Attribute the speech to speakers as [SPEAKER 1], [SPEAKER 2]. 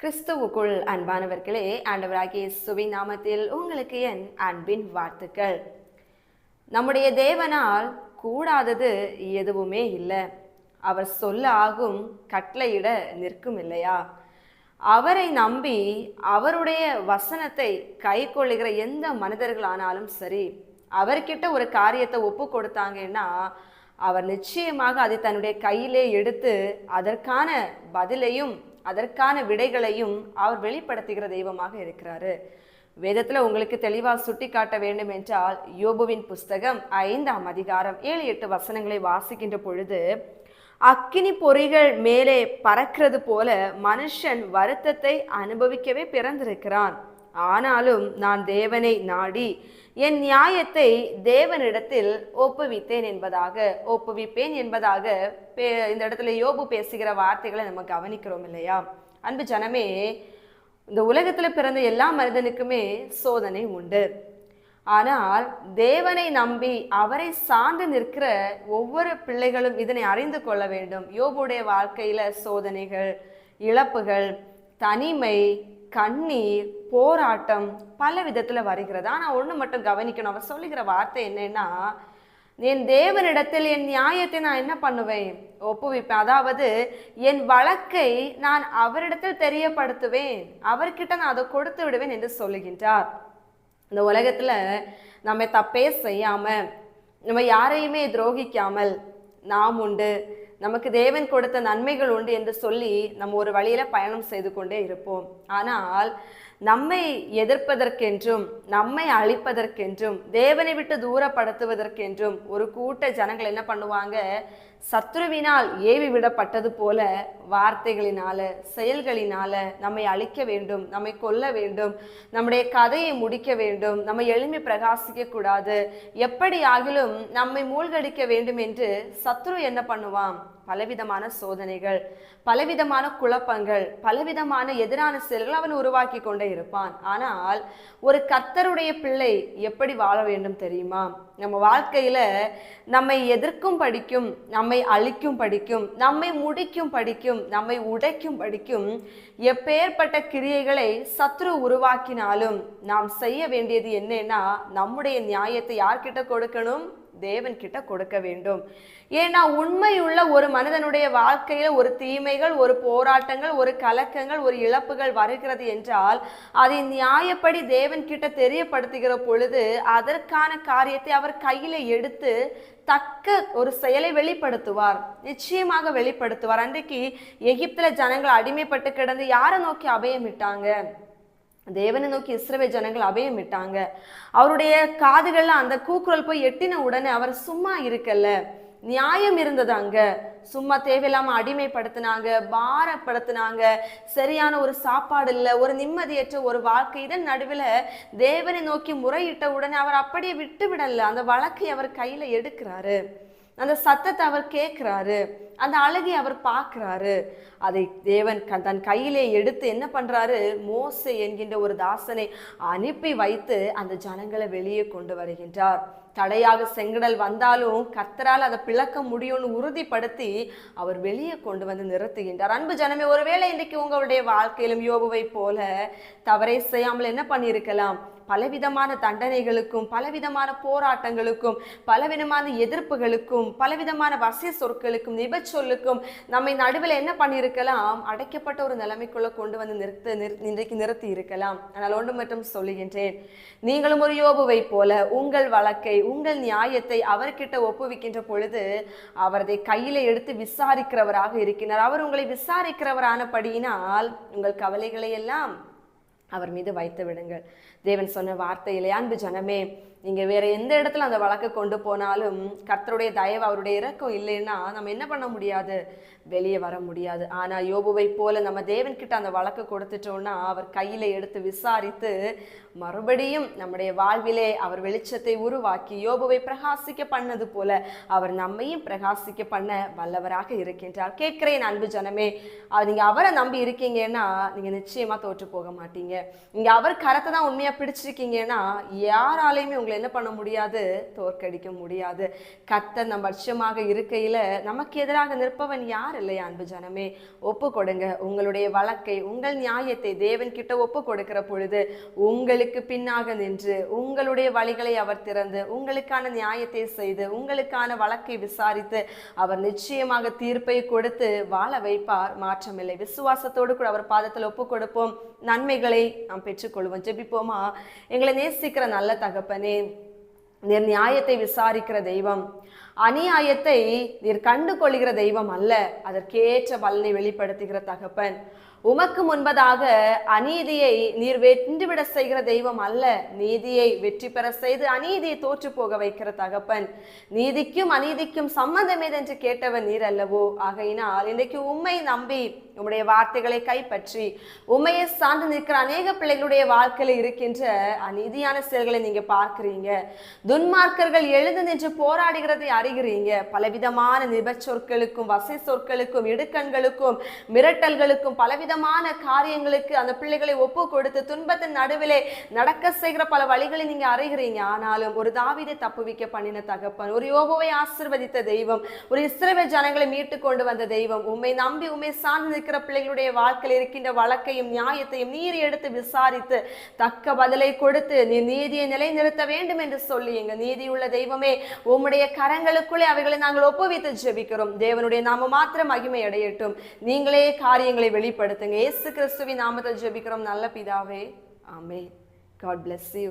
[SPEAKER 1] கிறிஸ்துவுக்குள் அன்பானவர்களே ஆண்டவராகிய சுவி நாமத்தில் உங்களுக்கு என் அன்பின் வாழ்த்துக்கள். நம்முடைய தேவனால் கூடாதது எதுவுமே இல்லை. அவர் சொல்ல ஆகும் கட்டளையிட நிற்கும் இல்லையா? அவரை நம்பி அவருடைய வசனத்தை கை கொள்ளுகிற எந்த மனிதர்களானாலும் சரி அவர்கிட்ட ஒரு காரியத்தை ஒப்பு கொடுத்தாங்கன்னா அவர் நிச்சயமாக அதை தன்னுடைய கையிலே எடுத்து அதற்கான பதிலையும் அதற்கான விடைகளையும் அவர் வெளிப்படுத்துகிற தெய்வமாக இருக்கிறாரு. வேதத்தில் உங்களுக்கு தெளிவாக சுட்டி காட்ட வேண்டும் என்றால் யோபுவின் புஸ்தகம் ஐந்தாம் அதிகாரம் ஏழு எட்டு வசனங்களை வாசிக்கின்ற பொழுது அக்கினி பொறிகள் மேலே பறக்கிறது போல மனுஷன் வருத்தத்தை அனுபவிக்கவே பிறந்திருக்கிறான். ஆனாலும் நான் தேவனை நாடி என் நியாயத்தை தேவனிடத்தில் ஒப்புவித்தேன் என்பதாக ஒப்புவிப்பேன் என்பதாக பே- இந்த இடத்துல யோபு பேசுகிற வார்த்தைகளை நம்ம கவனிக்கிறோம் இல்லையா? அன்பு ஜனமே இந்த உலகத்தில் பிறந்த எல்லா மனிதனுக்குமே சோதனை உண்டு. ஆனால் தேவனை நம்பி அவரை சார்ந்து நிற்கிற ஒவ்வொரு பிள்ளைகளும் இதனை அறிந்து கொள்ள வேண்டும். யோபுடைய வாழ்க்கையில சோதனைகள் இழப்புகள் தனிமை கண்ணீர் போராட்டம் பல விதத்தில் வருகிறது. ஆனால் ஒன்று மட்டும் கவனிக்கணும். அவர் சொல்லுகிற வார்த்தை என்னன்னா என் தேவனிடத்தில் என் நியாயத்தை நான் என்ன பண்ணுவேன்? ஒப்புவிப்பேன். அதாவது என் வழக்கை நான் அவரிடத்தில் தெரியப்படுத்துவேன். அவர்கிட்ட நான் அதை கொடுத்து விடுவேன் என்று சொல்லுகின்றார். இந்த உலகத்தில் நம்ம தப்பே செய்யாமல் நம்ம யாரையுமே துரோகிக்காமல் நாம் உண்டு நமக்கு தேவன் கொடுத்த நன்மைகள் உண்டு என்று சொல்லி நம்ம ஒரு வழியில பயணம் செய்து கொண்டே இருப்போம். ஆனால் நம்மை எதிர்ப்பதற்கென்றும் நம்மை அழிப்பதற்கென்றும் தேவனை விட்டு தூரப்படுத்துவதற்கென்றும் ஒரு கூட்ட ஜனங்கள் என்ன பண்ணுவாங்க? சத்ருவினால் ஏவி விடப்பட்டது போல வார்த்தைகளினால செயல்களினால நம்மை அழிக்க வேண்டும் நம்மை கொல்ல வேண்டும் நம்முடைய கதையை முடிக்க வேண்டும் நம்ம எளிமை பிரகாசிக்க கூடாது. எப்படி ஆகிலும் நம்மை மூழ்கடிக்க வேண்டும் என்று சத்ரு என்ன பண்ணுவான்? பலவிதமான சோதனைகள் பலவிதமான குழப்பங்கள் பலவிதமான எதிரான செயல்கள் அவன் உருவாக்கி கொண்டே இருப்பான். ஆனால் ஒரு கத்தருடைய பிள்ளை எப்படி வாழ வேண்டும் தெரியுமா? நம்ம வாழ்க்கையில நம்மை எதிர்க்கும் படிக்கும் நம்மை அழிக்கும் படிக்கும் நம்மை முடிக்கும் படிக்கும் நம்மை உடைக்கும் படிக்கும் எப்பேற்பட்ட கிரியைகளை சத்ரு உருவாக்கினாலும் நாம் செய்ய வேண்டியது என்னன்னா நம்முடைய நியாயத்தை யார்கிட்ட கொடுக்கணும்? தேவன் கிட்ட கொடுக்க வேண்டும். ஏன்னா உண்மையுள்ள ஒரு மனிதனுடைய வாழ்க்கையில ஒரு தீமைகள் ஒரு போராட்டங்கள் ஒரு கலக்கங்கள் ஒரு இழப்புகள் வருகிறது என்றால் அதை நியாயப்படி தேவன் கிட்ட தெரியப்படுத்துகிற பொழுது அதற்கான காரியத்தை அவர் கையில எடுத்து தக்க ஒரு செயலை வெளிப்படுத்துவார். நிச்சயமாக வெளிப்படுத்துவார். அன்றைக்கு எகிப்துல ஜனங்கள் அடிமைப்பட்டு கிடந்து யாரை நோக்கி அபயமிட்டாங்க? தேவனை நோக்கி இஸ்ரவே ஜனங்கள் அபயமிட்டாங்க அவருடைய காதுகள்ல அந்த கூக்குரல் போய் எட்டின உடனே அவர் சும்மா இருக்கல்ல. நியாயம் இருந்தது அங்க. சும்மா தேவையில்லாம அடிமைப்படுத்தினாங்க பாரப்படுத்தினாங்க. சரியான ஒரு சாப்பாடு இல்லை ஒரு நிம்மதியற்ற ஒரு வாழ்க்கை. இதன் நடுவில் தேவனை நோக்கி முறையிட்ட உடனே அவர் அப்படியே விட்டு விடல அந்த வழக்கை அவர் கையில எடுக்கிறாரு. அந்த சத்தத்தை அவர் கேட்கிறாரு. அந்த அழகை அவர் பார்க்கிறாரு. அதை தேவன் க- தன் கையிலே எடுத்து என்ன பண்றாரு? மோசை என்கின்ற ஒரு தாசனை அனுப்பி வைத்து அந்த ஜனங்களை வெளியே கொண்டு வருகின்றார். தடையாக செங்கடல் வந்தாலும் கத்தரால் அதை பிளக்க முடியும்னு உறுதிப்படுத்தி அவர் வெளியே கொண்டு வந்து நிறுத்துகின்றார். அன்பு ஜனமே ஒருவேளை இன்றைக்கு உங்களுடைய வாழ்க்கையிலும் யோபுவை போல தவறை செய்யாமல் என்ன பண்ணியிருக்கலாம்? பலவிதமான தண்டனைகளுக்கும் பலவிதமான போராட்டங்களுக்கும் பலவிதமான எதிர்ப்புகளுக்கும் பலவிதமான வசிய சொற்களுக்கும் சொல்லுக்கும். நம்மை நடுவில் என்ன பண்ணியிருக்கலாம்? அடைக்கப்பட்ட ஒரு நிலைமைக்குள்ள கொண்டு வந்து நிறுத்த இன்றைக்கு நிறுத்தி இருக்கலாம். ஆனால் ஒன்று மட்டும் சொல்லுகின்றேன். நீங்களும் ஒரு யோபுவை போல உங்கள் வழக்கை உங்கள் நியாயத்தை அவர்கிட்ட ஒப்புவிக்கின்ற பொழுது அவரதை கையில் கையில எடுத்து விசாரிக்கிறவராக இருக்கிறார் அவர் உங்களை விசாரிக்கிறவரானபடியினால் உங்கள் கவலைகளை எல்லாம் அவர் மீது வைத்து விடுங்கள். தேவன் சொன்ன வார்த்தையிலே அன்பு ஜனமே நீங்கள் வேறு எந்த இடத்துல அந்த வழக்கை கொண்டு போனாலும் கர்த்தருடைய தயவு அவருடைய இறக்கம் இல்லைன்னா நம்ம என்ன பண்ண முடியாது? வெளியே வர முடியாது. ஆனால் யோபுவை போல நம்ம தேவன்கிட்ட அந்த வழக்கு கொடுத்துட்டோம்னா அவர் கையில் எடுத்து விசாரித்து மறுபடியும் நம்முடைய வாழ்விலே அவர் வெளிச்சத்தை உருவாக்கி யோபுவை பிரகாசிக்க பண்ணது போல அவர் நம்மையும் பிரகாசிக்க பண்ண வல்லவராக இருக்கின்றார். கேட்கிறேன் அன்பு ஜனமே அது நீங்கள் அவரை நம்பி இருக்கீங்கன்னா நீங்கள் நிச்சயமாக தோற்று போக மாட்டீங்க. நீங்கள் அவர் கரத்தை தான் உண்மையாக பிடிச்சிருக்கீங்கன்னா யாராலையுமே உங்களை உங்களை என்ன பண்ண முடியாது? தோற்கடிக்க முடியாது. கர்த்தர் நம்ம பட்சமாக இருக்கையில் நமக்கு எதிராக நிற்பவன் யார் இல்லையா அன்பு ஜனமே? ஒப்பு கொடுங்க. உங்களுடைய வழக்கை உங்கள் நியாயத்தை தேவன் கிட்ட ஒப்பு கொடுக்கிற பொழுது உங்களுக்கு பின்னாக நின்று உங்களுடைய வழிகளை அவர் திறந்து உங்களுக்கான நியாயத்தை செய்து உங்களுக்கான வழக்கை விசாரித்து அவர் நிச்சயமாக தீர்ப்பை கொடுத்து வாழ வைப்பார். மாற்றமில்லை. விசுவாசத்தோடு கூட அவர் பாதத்தில் ஒப்பு கொடுப்போம். நன்மைகளை நாம் பெற்றுக்கொள்வோம். ஜெபிப்போமா? எங்களை நேசிக்கிற நல்ல தகப்பனே நீர் நியாயத்தை விசாரிக்கிற தெய்வம். அநியாயத்தை நீர் கண்டு கொள்கிற தெய்வம் அல்ல. அதற்கேற்ற பலனை வெளிப்படுத்துகிற தகப்பன். உமக்கு முன்பதாக அநீதியை நீர் வென்றுவிட செய்கிற தெய்வம் அல்ல. நீதியை வெற்றி பெற செய்து அநீதியை தோற்று போக வைக்கிற தகப்பன். நீதிக்கும் அநீதிக்கும் சம்பந்தம் ஏதென்று கேட்டவன் நீர் அல்லவோ? ஆகையினால் இன்றைக்கு உண்மை நம்பி உம்முடைய வார்த்தைகளை கைப்பற்றி உண்மையை சார்ந்து நிற்கிற அநேக பிள்ளைகளுடைய வாழ்க்கையில் இருக்கின்ற அநீதியான செயல்களை நீங்க பார்க்கிறீங்க. துன்மார்க்கர்கள் எழுந்து நின்று போராடுகிறதை அறிகிறீங்க. பலவிதமான நிபச்சொற்களுக்கும் வசை சொற்களுக்கும் இடுக்கண்களுக்கும் மிரட்டல்களுக்கும் விதமான காரியங்களுக்கு அந்த பிள்ளைகளை ஒப்பு கொடுத்து துன்பத்தின் நடுவிலே நடக்க செய்கிற பல வழிகளை நீங்க அறிகிறீங்க. ஆனாலும் ஒரு தாவீதை தப்புவிக்க பண்ணின தகப்பன் ஒரு யோபுவை ஆசிர்வதித்த தெய்வம் ஒரு இஸ்ரவே ஜனங்களை மீட்டு கொண்டு வந்த தெய்வம் உம்மை நம்பி உம்மை சார்ந்து நிற்கிற பிள்ளைகளுடைய வாழ்க்கையில் இருக்கின்ற வழக்கையும் நியாயத்தையும் நீர் எடுத்து விசாரித்து தக்க பதிலை கொடுத்து நீ நீதியை நிலைநிறுத்த வேண்டும் என்று சொல்லி எங்க நீதியுள்ள தெய்வமே உம்முடைய கரங்களுக்குள்ளே அவைகளை நாங்கள் ஒப்புவித்து ஜெபிக்கிறோம். தேவனுடைய நாம மாத்திரம் மகிமை அடையட்டும் நீங்களே காரியங்களை வெளிப்படுத்துங்க இயேசு கிறிஸ்துவின் நாமத்தில் ஜெபிக்கிறோம். நல்ல பிதாவே. ஆமே காட் bless யூ